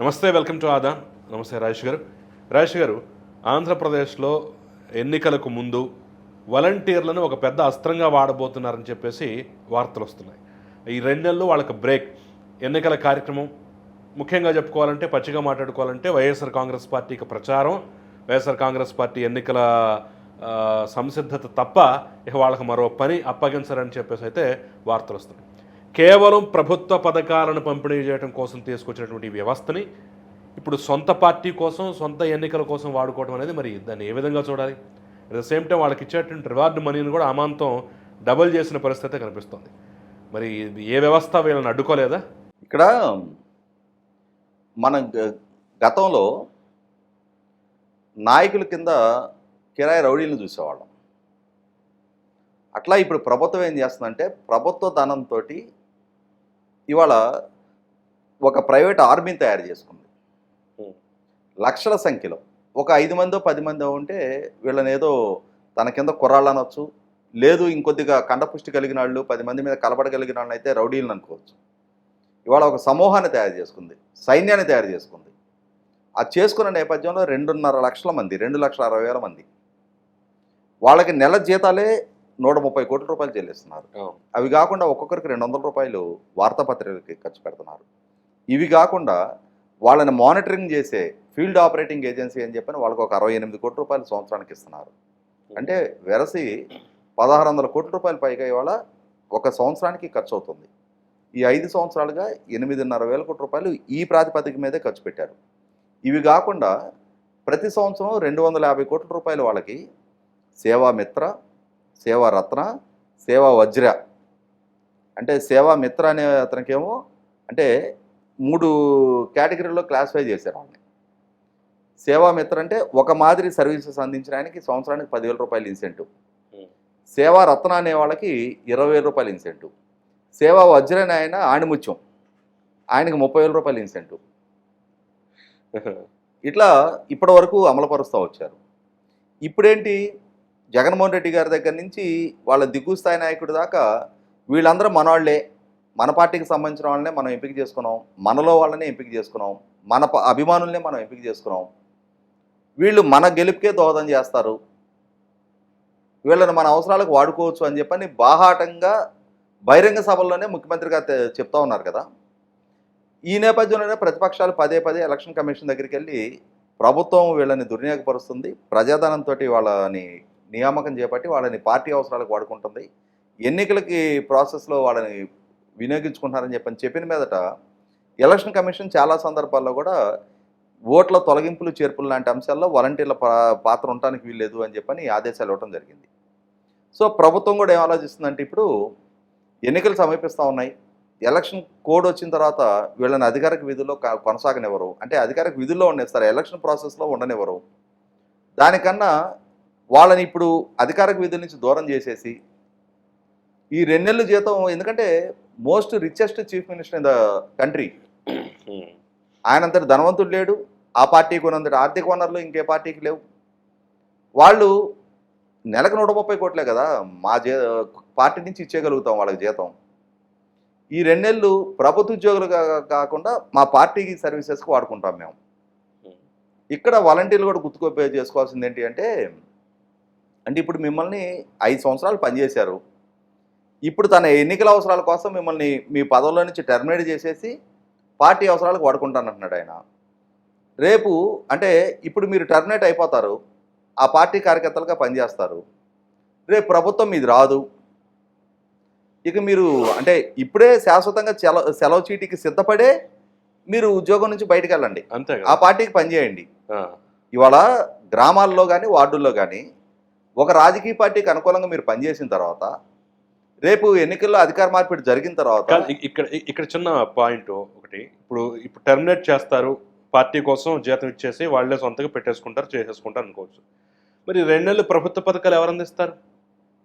నమస్తే welcome to ఆదా. నమస్తే రాజేష్ గారు. రాజేష్ గారు ఆంధ్రప్రదేశ్లో ఎన్నికలకు ముందు వాలంటీర్లను ఒక పెద్ద అస్త్రంగా వాడబోతున్నారని చెప్పేసి వార్తలు వస్తున్నాయి. ఈ రెండు నెలలు వాళ్ళకి బ్రేక్. ఎన్నికల కార్యక్రమం ముఖ్యంగా చెప్పుకోవాలంటే పచ్చిగా మాట్లాడుకోవాలంటే వైఎస్ఆర్ కాంగ్రెస్ పార్టీకి ప్రచారం. వైఎస్ఆర్ కాంగ్రెస్ పార్టీ ఎన్నికల సంసిద్ధత తప్ప ఇక వాళ్ళకి మరో పని అప్పగించరని చెప్పేసి అయితే వార్తలు వస్తున్నాయి. కేవలం ప్రభుత్వ పథకాలను పంపిణీ చేయడం కోసం తీసుకొచ్చినటువంటి వ్యవస్థని ఇప్పుడు సొంత పార్టీ కోసం సొంత ఎన్నికల కోసం వాడుకోవడం అనేది మరి దాన్ని ఏ విధంగా చూడాలి? అట్ ద సేమ్ టైం వాళ్ళకి ఇచ్చేటువంటి రివార్డు మనీని కూడా అమాంతం డబుల్ చేసిన పరిస్థితి కనిపిస్తుంది. మరి ఏ వ్యవస్థ వీళ్ళని అడ్డుకోలేదా? ఇక్కడ మన గ- గతంలో నాయకుల కింద కిరాయి రౌడీలను చూసేవాళ్ళం. అట్లా ఇప్పుడు ప్రభుత్వం ఏం చేస్తుందంటే ప్రభుత్వ ధనంతో ఇవాళ ఒక ప్రైవేట్ ఆర్మీని తయారు చేసుకుంది. లక్షల సంఖ్యలో. ఒక ఐదు మందో పది మందో ఉంటే వీళ్ళని ఏదో తన కింద కుర్రాళ్ళు అనొచ్చు లేదు ఇంకొద్దిగా కండపుష్టి కలిగిన వాళ్ళు పది మంది మీద కలబడగలిగిన వాళ్ళని అయితే రౌడీలను అనుకోవచ్చు. ఇవాళ ఒక సమూహాన్ని తయారు చేసుకుంది. సైన్యాన్ని తయారు చేసుకుంది. అది చేసుకున్న నేపథ్యంలో రెండున్నర లక్షల మంది రెండు లక్షల అరవై వేల మంది. వాళ్ళకి నెల జీతాలే నూట ముప్పై కోట్ల రూపాయలు చెల్లిస్తున్నారు అవి కాకుండా ఒక్కొక్కరికి రెండు వందల రూపాయలు వార్తాపత్రికలకి ఖర్చు పెడుతున్నారు. ఇవి కాకుండా వాళ్ళని మానిటరింగ్ చేసే ఫీల్డ్ ఆపరేటింగ్ ఏజెన్సీ అని చెప్పని వాళ్ళకి ఒక అరవై ఎనిమిది కోట్ల రూపాయలు సంవత్సరానికి ఇస్తున్నారు. అంటే వెరసి పదహారు వందల కోట్ల రూపాయలు పైగా ఇవాళ ఒక సంవత్సరానికి ఖర్చు అవుతుంది ఈ ఐదు సంవత్సరాలుగా ఎనిమిదిన్నర వేల కోట్ల రూపాయలు ఈ ప్రాతిపదిక మీదే ఖర్చు పెట్టారు. ఇవి కాకుండా ప్రతి సంవత్సరం రెండు వందల యాభై కోట్ల రూపాయలు వాళ్ళకి సేవా మిత్ర సేవా రత్న సేవా వజ్ర. అంటే సేవా మిత్ర అనే అతనికేమో అంటే మూడు కేటగిరీలో క్లాసిఫై చేశారు వాళ్ళని సేవా మిత్ర అంటే ఒక మాదిరి సర్వీసెస్ అందించడానికి సంవత్సరానికి పదివేల రూపాయలు ఇన్సెంటివ్. Hmm. సేవా రత్న అనే వాళ్ళకి ఇరవై వేల రూపాయలు ఇన్సెంటివ్. సేవా వజ్ర అనే ఆయన ఆణిముత్యం. ఆయనకి ముప్పై వేల రూపాయలు ఇన్సెంటివ్. ఇట్లా ఇప్పటి వరకు అమలుపరుస్తూ వచ్చారు. ఇప్పుడేంటి? జగన్మోహన్ రెడ్డి గారి దగ్గర నుంచి వాళ్ళ దిగువ స్థాయి నాయకుడి దాకా వీళ్ళందరూ మనవాళ్ళే. మన పార్టీకి సంబంధించిన వాళ్ళనే మనం ఎంపిక చేసుకున్నాం. మనలో వాళ్ళనే ఎంపిక చేసుకున్నాం. మన అభిమానులనే మనం ఎంపిక చేసుకున్నాం. వీళ్ళు మన గెలుపుకే దోహదం చేస్తారు. వీళ్ళని మన అవసరాలకు వాడుకోవచ్చు అని చెప్పని బాహాటంగా బహిరంగ సభల్లోనే ముఖ్యమంత్రి గారు చెప్తా ఉన్నారు కదా. ఈ నేపథ్యంలోనే ప్రతిపక్షాలు పదే పదే ఎలక్షన్ కమిషన్ దగ్గరికి వెళ్ళి ప్రభుత్వం వీళ్ళని దుర్వినియోగపరుస్తుంది. ప్రజాధనంతో వాళ్ళని నియామకం చేపట్టి వాళ్ళని పార్టీ అవసరాలకు వాడుకుంటుంది. ఎన్నికలకి ప్రాసెస్లో వాళ్ళని వినియోగించుకుంటున్నారని చెప్పని చెప్పిన మీదట ఎలక్షన్ కమిషన్ చాలా సందర్భాల్లో కూడా ఓట్ల తొలగింపులు చేర్పులు లాంటి అంశాల్లో వాలంటీర్ల పాత్ర ఉండటానికి వీల్లేదు అని చెప్పని ఆదేశాలు ఇవ్వడం జరిగింది. సో ప్రభుత్వం కూడా ఏం ఆలోచిస్తుందంటే ఇప్పుడు ఎన్నికలు సమీపిస్తూ ఉన్నాయి. ఎలక్షన్ కోడ్ వచ్చిన తర్వాత వీళ్ళని అధికారిక విధుల్లో కొనసాగనివ్వరు. అంటే అధికారిక విధుల్లో ఉండేస్తారు ఎలక్షన్ ప్రాసెస్లో ఉండనివ్వరు. దానికన్నా వాళ్ళని ఇప్పుడు అధికారిక విధుల నుంచి దూరం చేసేసి ఈ రెండేళ్ళు జీతం ఎందుకంటే most richest chief minister in the country ఆయనంతటి ధనవంతుడు లేడు ఆ పార్టీకి ఉన్నంతటి ఆర్థిక వనరులు ఇంకే పార్టీకి లేవు. వాళ్ళు నెలకు నూట ముప్పై కోట్లే కదా మా జీ పార్టీ నుంచి ఇచ్చేయగలుగుతాం వాళ్ళకి జీతం. ఈ రెండేళ్ళు ప్రభుత్వ ఉద్యోగులు కా- కాకుండా మా పార్టీకి సర్వీసెస్కి వాడుకుంటాం మేము. ఇక్కడ వాలంటీర్లు కూడా గుర్తుకోపే చేసుకోవాల్సింది ఏంటి అంటే అంటే ఇప్పుడు మిమ్మల్ని ఐదు సంవత్సరాలు పనిచేశారు. ఇప్పుడు తన ఎన్నికల అవసరాల కోసం మిమ్మల్ని మీ పదవుల్లో నుంచి టెర్మినేట్ చేసేసి పార్టీ అవసరాలకు వాడుకుంటానంటున్నాడు ఆయన. రేపు అంటే ఇప్పుడు మీరు టర్మినేట్ అయిపోతారు. ఆ పార్టీ కార్యకర్తలుగా పనిచేస్తారు. రేపు ప్రభుత్వం మీది రాదు. ఇక మీరు అంటే ఇప్పుడే శాశ్వతంగా సెలవు సెలవు చీటీకి సిద్ధపడే మీరు ఉద్యోగం నుంచి బయటకు వెళ్ళండి అంతే ఆ పార్టీకి పనిచేయండి. ఇవాళ గ్రామాల్లో కానీ వార్డుల్లో కానీ ఒక రాజకీయ పార్టీకి అనుకూలంగా మీరు పనిచేసిన తర్వాత రేపు ఎన్నికల్లో అధికార మార్పిడి జరిగిన తర్వాత ఇక్కడ ఇక్కడ చిన్న పాయింట్ ఒకటి. ఇప్పుడు ఇప్పుడు టెర్మినేట్ చేస్తారు పార్టీ కోసం జీతం ఇచ్చేసి వాళ్ళే సొంతగా పెట్టేసుకుంటారు చేసేసుకుంటారు అనుకోవచ్చు. మరి రెండు నెలలు ప్రభుత్వ పథకాలు ఎవరు అందిస్తారు?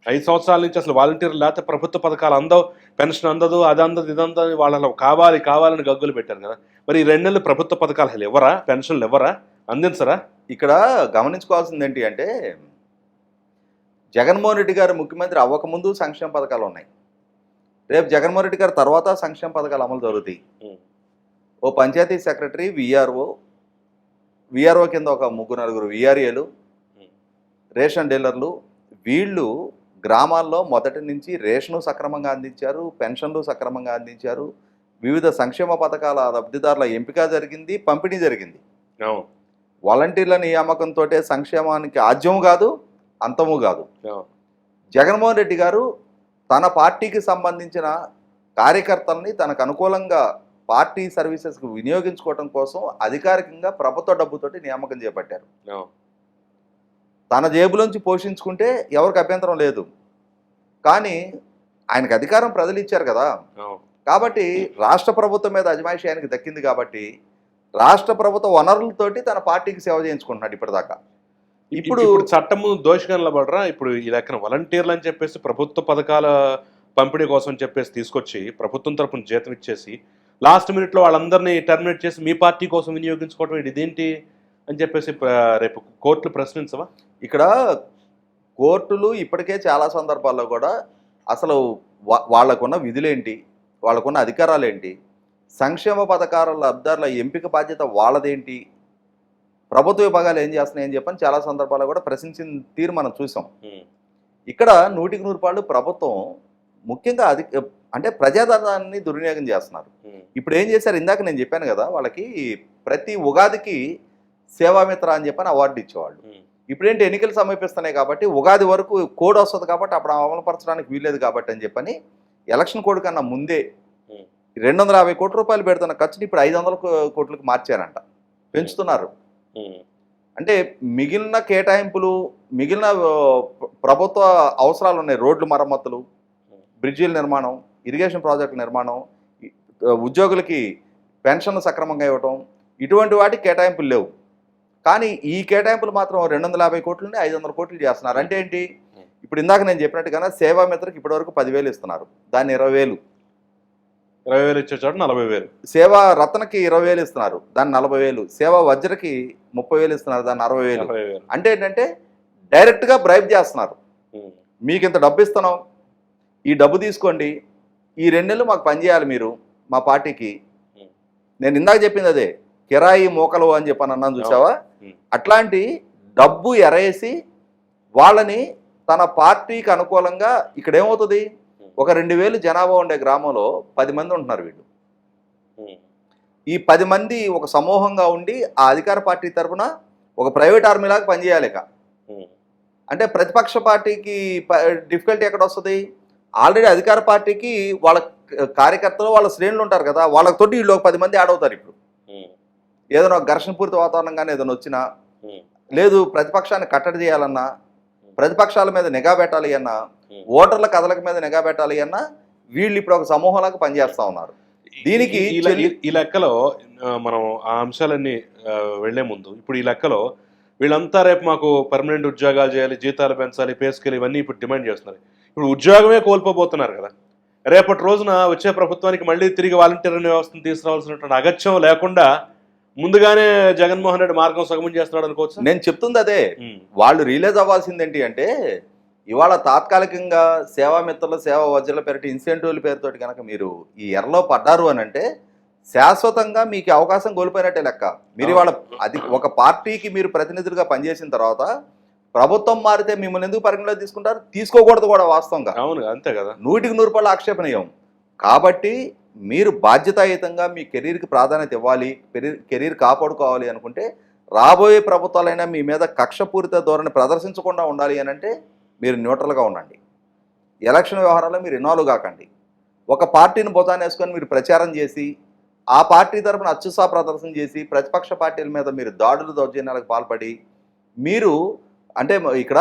ఐదు సంవత్సరాల నుంచి అసలు వాలంటీర్ లేకపోతే ప్రభుత్వ పథకాలు అందవు పెన్షన్ అందదు అది అందదు ఇది అందదు వాళ్ళలో కావాలి కావాలని గగ్గులు పెట్టారు కదా. మరి ఈ రెండు నెలలు ప్రభుత్వ పథకాలు ఎవరా పెన్షన్లు ఎవరా అందించరా? ఇక్కడ గమనించుకోవాల్సింది ఏంటి అంటే జగన్మోహన్ రెడ్డి గారు ముఖ్యమంత్రి అవ్వకముందు సంక్షేమ పథకాలు ఉన్నాయి. రేపు జగన్మోహన్ రెడ్డి గారు తర్వాత సంక్షేమ పథకాలు అమలు జరుగుతాయి. ఓ పంచాయతీ సెక్రటరీ విఆర్ఓ విఆర్ఓ కింద ఒక ముగ్గురు నలుగురు విఆర్ఏలు రేషన్ డీలర్లు వీళ్ళు గ్రామాల్లో మొదటి నుంచి రేషను సక్రమంగా అందించారు పెన్షన్లు సక్రమంగా అందించారు వివిధ సంక్షేమ పథకాల లబ్ధిదారుల ఎంపిక జరిగింది పంపిణీ జరిగింది. వాలంటీర్ల నియామకంతో సంక్షేమానికి ఆద్యము కాదు అంతము కాదు. జగన్మోహన్ రెడ్డి గారు తన పార్టీకి సంబంధించిన కార్యకర్తల్ని తనకు అనుకూలంగా పార్టీ సర్వీసెస్కి వినియోగించుకోవడం కోసం అధికారికంగా ప్రభుత్వ డబ్బుతోటి నియామకం చేపట్టారు. తన జేబులోంచి పోషించుకుంటే ఎవరికి అభ్యంతరం లేదు. కానీ ఆయనకు అధికారం ప్రజలు ఇచ్చారు కదా. కాబట్టి రాష్ట్ర ప్రభుత్వం మీద అజమాయిషి ఆయనకి దక్కింది కాబట్టి రాష్ట్ర ప్రభుత్వ వనరులతోటి తన పార్టీకి సేవ చేయించుకుంటున్నాడు ఇప్పటిదాకా. ఇప్పుడు ఇప్పుడు- ఇప్పుడు చట్టం ముందు దోషిగా నిలబడరా ఇప్పుడు ఈ లెక్కన వాలంటీర్లు అని చెప్పేసి ప్రభుత్వ పథకాల పంపిణీ కోసం చెప్పేసి తీసుకొచ్చి ప్రభుత్వం తరపున జీతం ఇచ్చేసి లాస్ట్ మినిట్లో వాళ్ళందరినీ టర్మినేట్ చేసి మీ పార్టీ కోసం వినియోగించుకోవడం ఇది ఇదేంటి అని చెప్పేసి రేపు కోర్టులు ప్రశ్నించవా? ఇక్కడ కోర్టులు ఇప్పటికే చాలా సందర్భాల్లో కూడా అసలు వాళ్ళకున్న విధులేంటి? వాళ్ళకున్న అధికారాలు ఏంటి సంక్షేమ పథకాల లబ్ధారుల ఎంపిక బాధ్యత వాళ్ళదేంటి? ప్రభుత్వ విభాగాలు ఏం చేస్తున్నాయని చెప్పని చాలా సందర్భాల్లో కూడా ప్రశ్నించిన తీరు మనం చూసాం. ఇక్కడ నూటికి నూరు పాళ్ళు ప్రభుత్వం ముఖ్యంగా అది అంటే ప్రజాధనాన్ని దుర్వినియోగం చేస్తున్నారు. ఇప్పుడు ఏం చేశారు? ఇందాక నేను చెప్పాను కదా వాళ్ళకి ప్రతి ఉగాదికి సేవామిత్ర అని చెప్పని అవార్డు ఇచ్చేవాళ్ళు. ఇప్పుడేంటి ఎన్నికలు సమీపిస్తున్నాయి కాబట్టి ఉగాది వరకు కోడ్ వస్తుంది కాబట్టి అప్పుడు అమలుపరచడానికి వీల్లేదు కాబట్టి అని చెప్పని ఎలక్షన్ కోడ్ కన్నా ముందే. రెండు వందల యాభై కోట్ల రూపాయలు పెడుతున్న ఖర్చుని ఇప్పుడు ఐదు వందల కోట్లకు మార్చారంట. పెంచుతున్నారు. అంటే మిగిలిన కేటాయింపులు మిగిలిన ప్రభుత్వ అవసరాలు ఉన్నాయి రోడ్లు మరమ్మతులు బ్రిడ్జీల నిర్మాణం ఇరిగేషన్ ప్రాజెక్టుల నిర్మాణం ఉద్యోగులకి పెన్షన్ సక్రమంగా ఇవ్వటం ఇటువంటి వాటికి కేటాయింపులు లేవు. కానీ ఈ కేటాయింపులు మాత్రం రెండు వందల యాభై కోట్లని ఐదు వందల కోట్లు చేస్తున్నారు. అంటే ఏంటి? ఇప్పుడు ఇందాక నేను చెప్పినట్టుగానే సేవామిత్రకి ఇప్పటివరకు పదివేలు ఇస్తున్నారు. దాన్ని ఇరవై వేలు. ఇరవై వేలు ఇచ్చే చోట నలభై వేలు. సేవా రత్నకి ఇరవై వేలు ఇస్తున్నారు దాన్ని నలభై వేలు. సేవా వజ్రకి ముప్పై వేలు ఇస్తున్నారు దాన్ని అరవై వేలు. అంటే ఏంటంటే డైరెక్ట్గా బ్రైబ్ చేస్తున్నారు. మీకు ఇంత డబ్బు ఇస్తున్నాం. ఈ డబ్బు తీసుకోండి. ఈ రెండు నెలలు మాకు పనిచేయాలి మీరు మా పార్టీకి. నేను ఇందాక చెప్పింది అదే కిరాయి మోకలు అని చెప్పని అన్నాను చూసావా. అట్లాంటి డబ్బు ఎరేసి వాళ్ళని తన పార్టీకి అనుకూలంగా ఇక్కడ ఏమవుతుంది ఒక రెండు వేలు జనాభా ఉండే గ్రామంలో పది మంది ఉంటున్నారు వీళ్ళు. ఈ పది మంది ఒక సమూహంగా ఉండి ఆ అధికార పార్టీ తరపున ఒక ప్రైవేట్ ఆర్మీ లాగా పనిచేయాలి ఇక. ఉమ్, అంటే ప్రతిపక్ష పార్టీకి డిఫికల్టీ ఎక్కడ వస్తుంది? ఆల్రెడీ అధికార పార్టీకి వాళ్ళ కార్యకర్తలు వాళ్ళ శ్రేణులు ఉంటారు కదా వాళ్ళతోటి వీళ్ళు ఒక పది మంది యాడ్ అవుతారు ఇప్పుడు. ఏదైనా ఒక ఘర్షణపూరిత వాతావరణం కానీ ఏదైనా వచ్చినా లేదు ప్రతిపక్షాన్ని కట్టడి చేయాలన్నా ప్రతిపక్షాల మీద నిఘా పెట్టాలి అన్నా. ఓటర్ల కథలక మీద నిఘా పెట్టాలి అన్నా వీళ్ళు ఇప్పుడు ఒక సమూహంలాగా పనిచేస్తా ఉన్నారు. దీనికి ఈ- లెక్కలో మనం ఆ అంశాలన్నీ వెళ్ళే ముందు ఇప్పుడు ఈ లెక్కలో వీళ్ళంతా రేపు మాకు పర్మనెంట్ ఉద్యోగాలు చేయాలి జీతాలు పెంచాలి పే స్కేల్ ఇవన్నీ ఇప్పుడు డిమాండ్ చేస్తున్నారు. ఇప్పుడు ఉద్యోగమే కోల్పోబోతున్నారు కదా. రేపటి రోజున వచ్చే ప్రభుత్వానికి మళ్ళీ తిరిగి వాలంటీర్ వ్యవస్థను తీసుకురావాల్సినటువంటి అగత్యం లేకుండా ముందుగానే జగన్మోహన్ రెడ్డి మార్గం సగమం చేస్తున్నాడు అనుకోవచ్చు? నేను చెప్తుంది అదే. వాళ్ళు రిలీజ్ అవ్వాల్సింది ఏంటి అంటే ఇవాళ తాత్కాలికంగా సేవామిత్రుల సేవా వజ్రల పేరిట ఇన్సెంటివ్ల పేరుతోటి కనుక మీరు ఈ ఎర్రలో పడ్డారు అని అంటే శాశ్వతంగా మీకు అవకాశం కోల్పోయినట్టే లెక్క. మీరు ఇవాళ అది ఒక పార్టీకి మీరు ప్రతినిధులుగా పనిచేసిన తర్వాత ప్రభుత్వం మారితే మిమ్మల్ని ఎందుకు పరిగణలోకి తీసుకుంటారు? తీసుకోకూడదు కూడా వాస్తవంగా. అవును అంతే కదా. నూటికి నూరు రూపాయల ఆక్షేపణీయం. కాబట్టి మీరు బాధ్యతాయుతంగా మీ కెరీర్కి ప్రాధాన్యత ఇవ్వాలి కెరీర్ కెరీర్ కాపాడుకోవాలి అనుకుంటే రాబోయే ప్రభుత్వాలైనా మీ మీద కక్షపూరిత ధోరణి ప్రదర్శించకుండా ఉండాలి అని అంటే మీరు న్యూట్రల్గా ఉండండి. ఎలక్షన్ వ్యవహారాల్లో మీరు ఇన్వాల్వ్ కాకండి. ఒక పార్టీని బొతాన్ని వేసుకొని మీరు ప్రచారం చేసి ఆ పార్టీ తరఫున అత్యుత్సాహ ప్రదర్శన చేసి ప్రతిపక్ష పార్టీల మీద మీరు దాడులు దౌర్జన్యాలకు పాల్పడి మీరు అంటే ఇక్కడ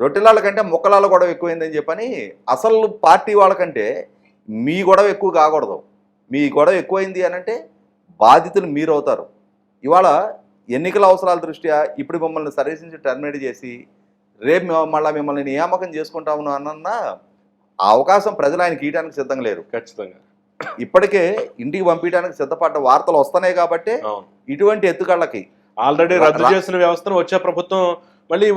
రొట్టెలాల కంటే ముక్కలాల గొడవ ఎక్కువైందని చెప్పని అసలు పార్టీ వాళ్ళకంటే మీ గొడవ ఎక్కువ కాకూడదు. మీ గొడవ ఎక్కువైంది అని అంటే బాధితులు మీరు అవుతారు ఇవాళ ఎన్నికల అవసరాల దృష్ట్యా ఇప్పుడు మిమ్మల్ని సర్వీస్ నుంచి టర్మినేట్ చేసి రేపు మళ్ళీ మిమ్మల్ని నియామకం చేసుకుంటాము అన్న ఆ అవకాశం ప్రజలు ఆయనకి ఇవ్వడానికి సిద్ధంగా లేరు. ఖచ్చితంగా. ఇప్పటికే ఇంటికి పంపించడానికి సిద్ధపడ్డ వార్తలు వస్తున్నాయి కాబట్టి ఇటువంటి ఎత్తుకళ్ళకి ఆల్రెడీ రద్దు చేసిన వ్యవస్థను వచ్చే ప్రభుత్వం మళ్ళీ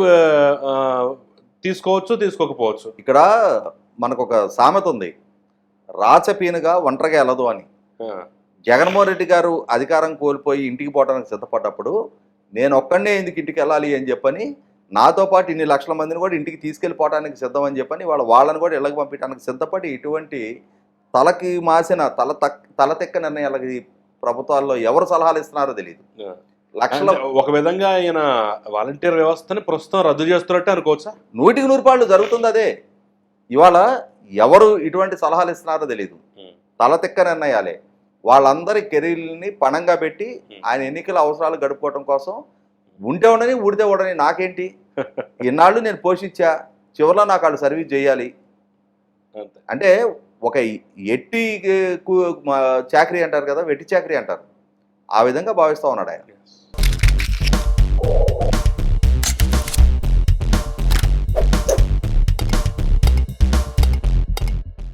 తీసుకోవచ్చు తీసుకోకపోవచ్చు. ఇక్కడ మనకు ఒక సామెత ఉంది. రాచపీనుగా ఒంటరిగా వెళ్ళదు అని. జగన్మోహన్ రెడ్డి గారు అధికారం కోల్పోయి ఇంటికి పోవడానికి సిద్ధపడ్డప్పుడు నేను ఒక్కడనే ఎందుకు ఇంటికి వెళ్ళాలి అని చెప్పని నాతో పాటు ఇన్ని లక్షల మందిని కూడా ఇంటికి తీసుకెళ్ళిపోవడానికి సిద్ధం అని చెప్పని వాళ్ళ వాళ్ళని కూడా ఇళ్ళకి పంపించడానికి సిద్ధపడి ఇటువంటి తలకి మాసిన తల తక్ తల తెక్క నిర్ణయాలకి ప్రభుత్వాల్లో ఎవరు సలహాలు ఇస్తున్నారో తెలియదు లక్షల ఒక విధంగా ఆయన వాలంటీర్ వ్యవస్థని ప్రస్తుతం రద్దు చేస్తున్నట్టే అనుకోవచ్చా? నూటికి నూరు పాళ్ళు జరుగుతుంది అదే. ఇవాళ ఎవరు ఇటువంటి సలహాలు ఇస్తున్నారో తెలియదు తల తెక్క నిర్ణయాలే. వాళ్ళందరి కెరీర్ని పణంగా పెట్టి ఆయన ఎన్నికల అవసరాలు గడుపుకోవడం కోసం ఉంటే ఉండని ఊడితే ఉండని నాకేంటి? ఇన్నాళ్ళు నేను పోషించా చివరిలో నాకు వాళ్ళు సర్వీస్ చేయాలి. అంటే ఒక ఎట్టి చాకరీ అంటారు కదా వెట్టి చాకరీ అంటారు. ఆ విధంగా భావిస్తూ ఉన్నాడు ఆయన.